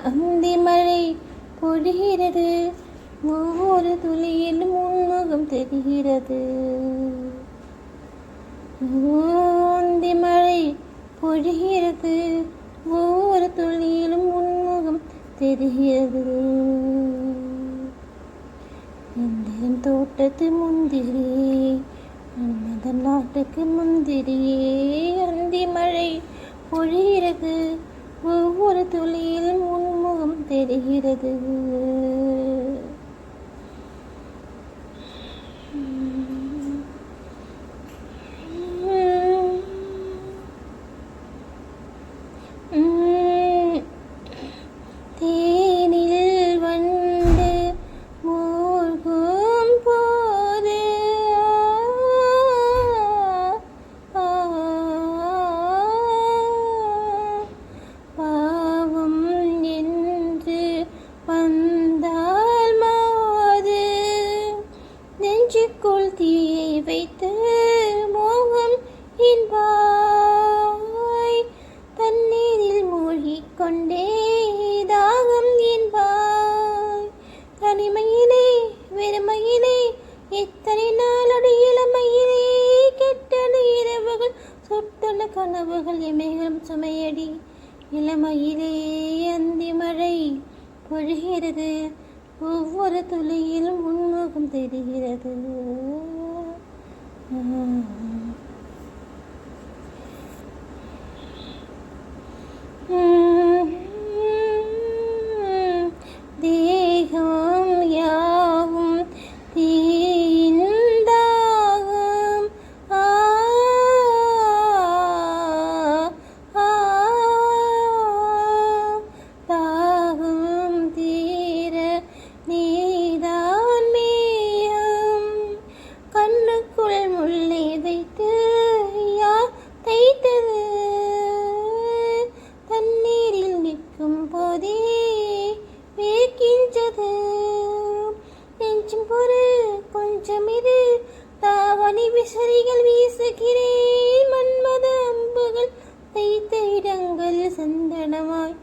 அந்தி மழை பொழிகிறது ஒவ்வொரு துளியிலும் உன்முகம் தெரிகிறது அந்தி மழை பொழிகிறது ஒவ்வொரு துளியிலும் உன்முகம் தெரிகிறது தோட்டத்து முந்திரியே மன்மதன் நாட்டுக்கு முந்திரியே அந்தி மழை பொழிகிறது. ஒவ்வொரு துளியில் முன்முகம் தெரிகிறது. தே கொண்டே தாகம் என்பாய். தனிமையிலே வெறுமையிலே எத்தனை நாளோடு இளமையிலே கெட்டன இரவுகள் சொட்டன கனவுகள் இமைகளும் சுமையடி. இளமையிலே அந்தி மழை பொழிகிறது ஒவ்வொரு துளியிலும் உன்முகம் தெரிகிறது. கொஞ்சம் இது தாவணி விசரிகள் வீசுகிறேன். மன்மத அம்புகள் தைத்த இடங்கள் சந்தனமாய்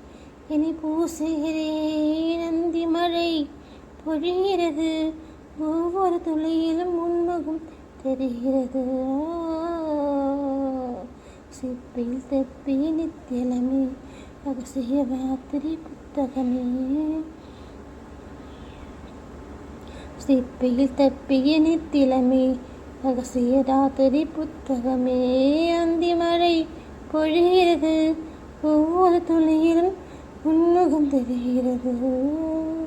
இனி பூசுகிறேன். நந்தி மழை பொழிகிறது. ஒவ்வொரு துளியிலும் உண்மகம் தெரிகிறது. சிப்பில் தப்பி நித்தியலமே. ரகசிய ராத்திரி புத்தகமே. சிப்பியில் தப்பிய நித்திலமே ரகசிய ராத்திரி புத்தகமே. அந்தி மழை பொழிகிறது ஒவ்வொரு துளியிலும் உன்முகம் தெரிகிறது.